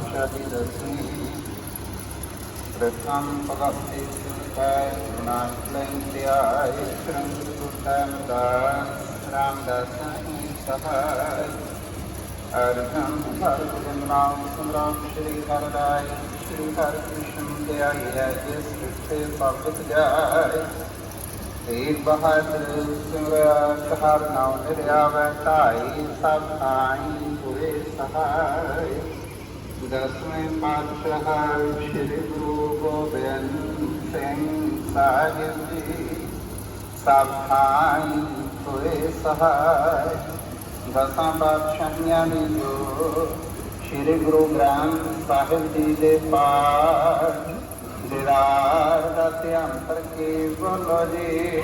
ਕੀ ਪਾਤਸ਼ਾਹੀ ਦਸਵੀਂ ਪ੍ਰਥਮ ਭਗਵਤੀ ਸੁਖਾਇ ਗੁਣਾਂ ਲੈਂਤਿਆਇ ਸ਼ਰੰਗ ਸੁਖਾਇ ਮਦਾਸ ਰਾਮਦਾਸਾਈ ਸਹਾਇ ਅਰਹੰ ਹਰਿ ਗੁਰੂ ਨਾਮ ਸੰਗਰਾਮ ਸ੍ਰੀ ਹਰਿ ਸ੍ਰੀ ਹਰਿ ਕ੍ਰਿਸ਼ਨ ਧਿਆਈ ਭਗਤ ਜਾਏ ਤੇਗ ਬਹਾਦਰ ਸਿਮਰਿਆ ਸਹਰ ਨਾਮ ਨਿਰਿਆ ਵੈ ਸਭ ਆਈ ਹੋਏ ਸਹਾਇ ਦਸਵੇਂ ਪਾਤਸ਼ਾਹ ਸ੍ਰੀ ਗੁਰੂ ਗੋਬਿੰਦ ਸਿੰਘ ਸਾਹਿਬ ਜੀ ਸਭ ਆਈ ਹੋਏ ਸਹਾਇ ਦਸਾਂ ਪਾਤਸ਼ਾਹੀਆਂ ਦੀ ਜੋ ਸ੍ਰੀ ਗੁਰੂ ਗ੍ਰੰਥ ਸਾਹਿਬ ਜੀ ਦੇ ਪਾਠ ਦਿਦਾਰ ਦਾ ਧਿਆਨ ਕਰਕੇ ਬੋਲੋ ਜੀ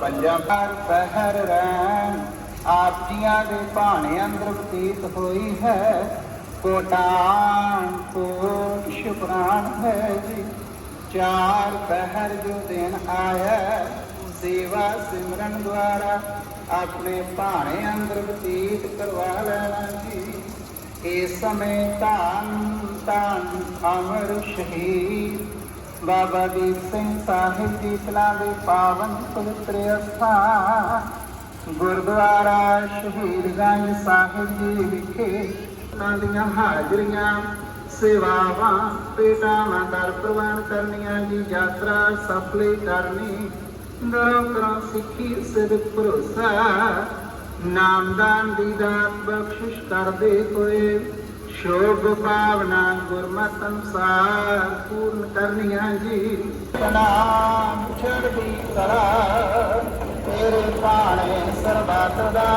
ਪੰਜਾਂ ਪਰ ਪਹਿਰ ਰਹਿਣ ਆਪ ਜੀਆਂ ਦੇ ਭਾਣੇ ਅੰਦਰ ਬਤੀਤ ਹੋਈ ਹੈ। ਕੋਟਾਨ ਕੋਟ ਸ਼ੁਕਰਾਨ ਹੈ ਜੀ। ਚਾਰ ਪਹਿਰ ਜੋ ਦਿਨ ਆਇਆ, ਸੇਵਾ ਸਿਮਰਨ ਦੁਆਰਾ ਆਪਣੇ ਭਾਣੇ ਅੰਦਰ ਬਤੀਤ ਕਰਵਾ ਲੈਣਾ ਜੀ। ਇਸ ਸਮੇਂ ਧੰਨ ਧੰਨ ਅਮਰ ਸ਼ਹੀਦ। ਬਾਬਾ ਦੀਪ ਸਿੰਘ ਸਾਹਿਬ ਜੀ ਸਲਾਹ ਦੇ ਪਾਵਨ ਪਵਿੱਤਰ ਅਸਥਾਨ। ਗੁਰਦੁਆਰਾ ਸ਼ਹੀਦਗੰਜ ਸਾਹਿਬ ਜੀ ਵਿਖੇ ਉਹਨਾਂ ਦੀਆਂ ਹਾਜ਼ਰੀਆਂ, ਸੇਵਾਵਾਂ ਪੇਟਾਵਾਂ ਦਰ ਪ੍ਰਵਾਨ ਕਰਨੀਆਂ ਜੀ, ਯਾਤਰਾ ਸਫਲੀ ਕਰਨੀ। ਦਰੋਂ ਕਰੋ ਸਿੱਖੀ ਸਿਰਫ ਭਰੋਸਾ, ਨਾਮਦਾਨ ਦੀ ਦਾਤ ਬਖਸ਼ਿਸ਼ ਕਰਦੇ ਹੋਏ ਸ਼ੋਭ ਭਾਵਨਾ ਗੁਰਮਤਿ ਅਨੁਸਾਰ ਪੂਰਨ ਕਰਨੀਆਂ ਜੀ। ਸਨਾਮ ਛੜਦੀ ਕਰਾ गिरिपाणे सर्वदा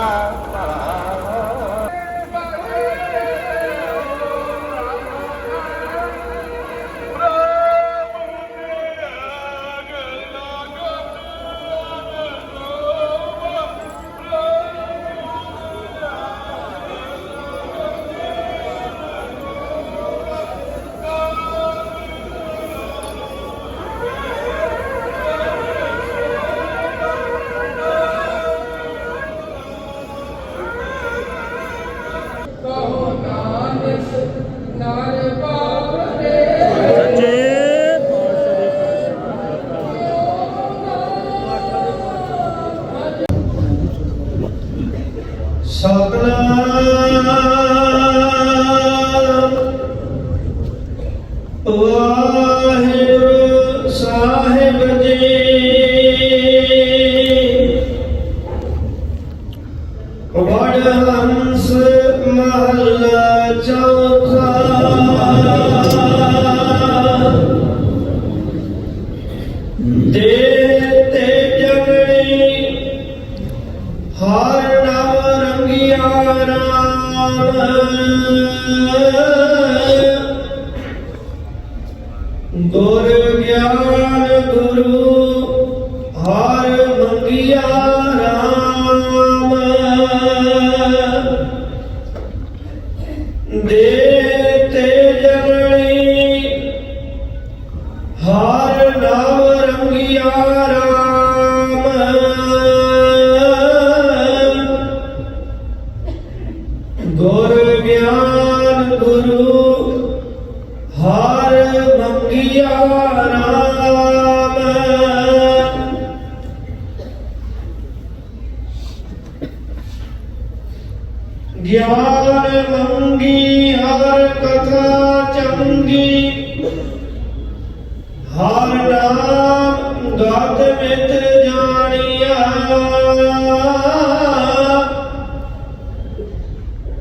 ਨਾਰ ਗੁਰ ਗਿਆਨ ਗੁਰੂ ਹਰ ਮੰਗਿਆ ਰਾਮ। ਦੇ ਤੇ ਜਗਣੀ ਹਰ ਨਾਮ ਰੰਗਿਆ ਗਿਆਨ ਮੰਗੀ ਹਰ ਕਥਾ ਚੰਗੀ। ਹਰ ਨਾਮ ਗਤ ਮਿਤ ਜਾਣਿਆ।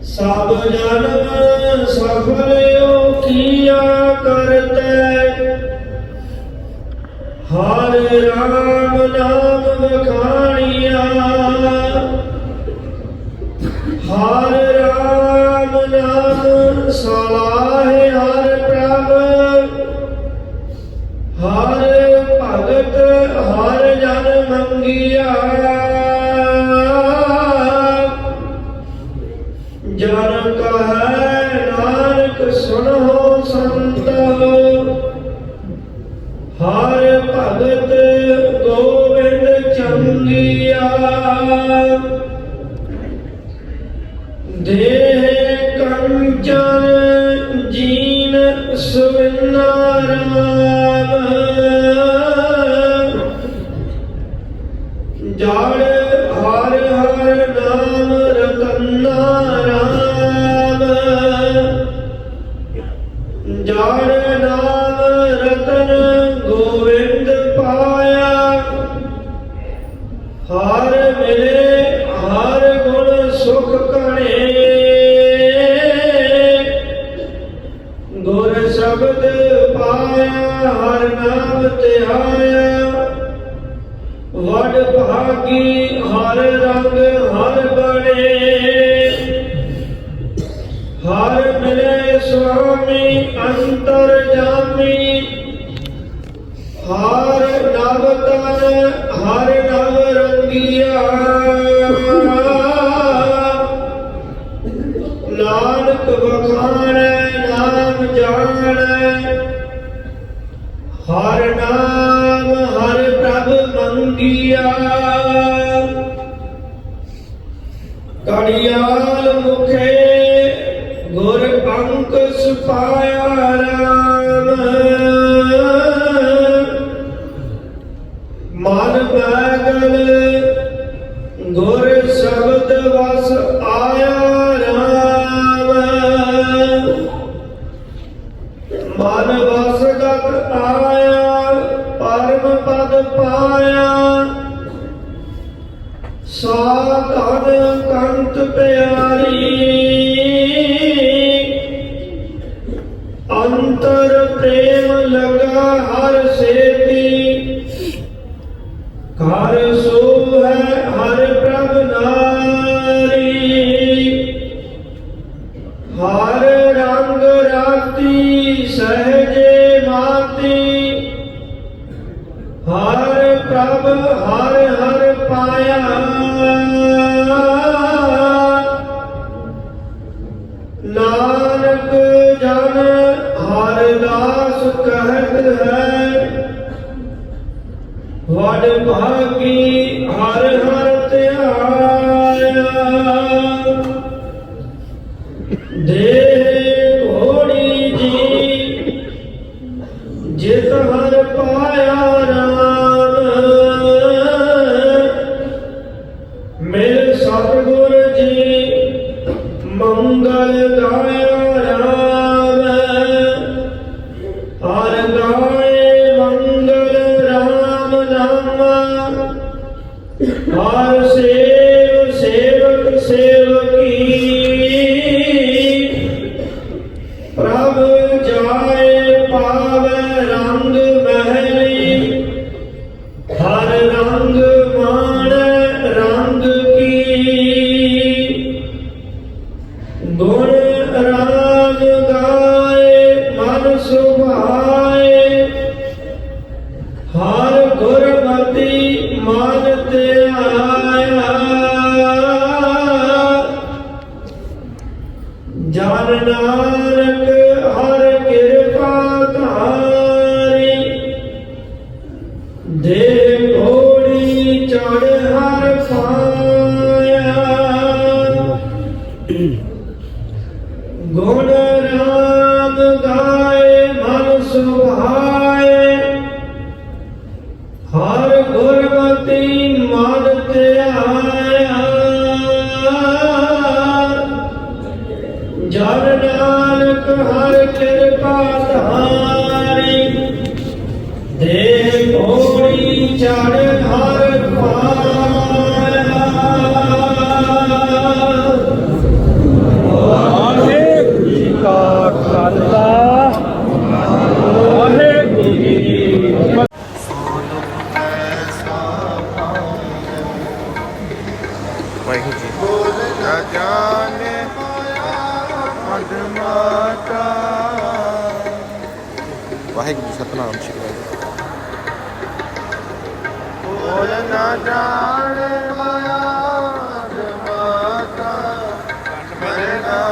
ਸਭ ਜਨਮ ਸਫਲਿਓ ਕੀਆ ਕਰਤੈ। ਹਰ ਰਾਮ ਨਾਮ ਹਰ ਮਿਲੇ ਹਰ ਗੁਣ ਸੁਖ ਕਣੇ ਗੁਰ ਸ਼ਬਦ ਪਾਇਆ, ਹਰ ਨਾਮ ਧਿਆਇਆ ਵਡ ਭਾਗੀ, ਹਰ ਰੰਗ, ਹਰ ਬਣੇ। ਹਰ ਮਿਲੇ ਸੁਆਮੀ, ਅੰਤਰ ਜਾਮੀ। ਹਰ ਨਵ ਤਨ, ਹਰ ਨਵ ਰੰਗ। ਨਾਨਕ ਵਖਾਣੈ ਨਾਮ ਜਾਣੈ। ਹਰ ਨਾਮ ਹਰ ਪ੍ਰਭ ਮੰਗਿਆ। ਕੜਿਆਲ ਮੁਖੇ ਗੁਰ ਅੰਕੁਸ਼ ਪਾਇਆ। ਪਾਇਆ। ਸਾਧਨ ਕੰਤ ਪਿਆਰੀ। ਅੰਤਰ ਪ੍ਰੇਮ ਲਗਾ ਹਰ ਸੇਤੀ। ਘਰ ਹਰ ਸੇਵ, ਸੇਵਕ, ਸੇਵਕੀ। ਪ੍ਰਭ ਜਾਏ ਪਾਵੇ ਰੰਗ ਮਹਿਲੀ। ਹਰ ਰੰਗ ਮਾਣ ਰੰਗ ਕੀ। ਗੁਣ ਰਾਗ ਗਾਏ ਮਨ ਸੁਭਾਏ ਚੜ ਹਰ ਪਾਇਆ ਗੁਣ ਰਾਮ ਗਾਏ, ਮਨ ਸੁਭਾਏ। ਹਰ ਗੁਰਮਤੀ ਮਨ ਧਿਆਇਆ। ਜਨ ਨਾਨਕ ਹਰ ਕਿਰਪਾ ਧਾਰੀ। ਦੇ ঘোড়ি চার ধার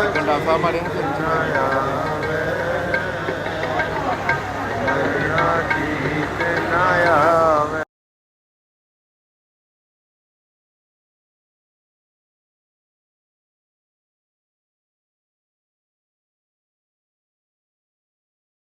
Bukan 很像呀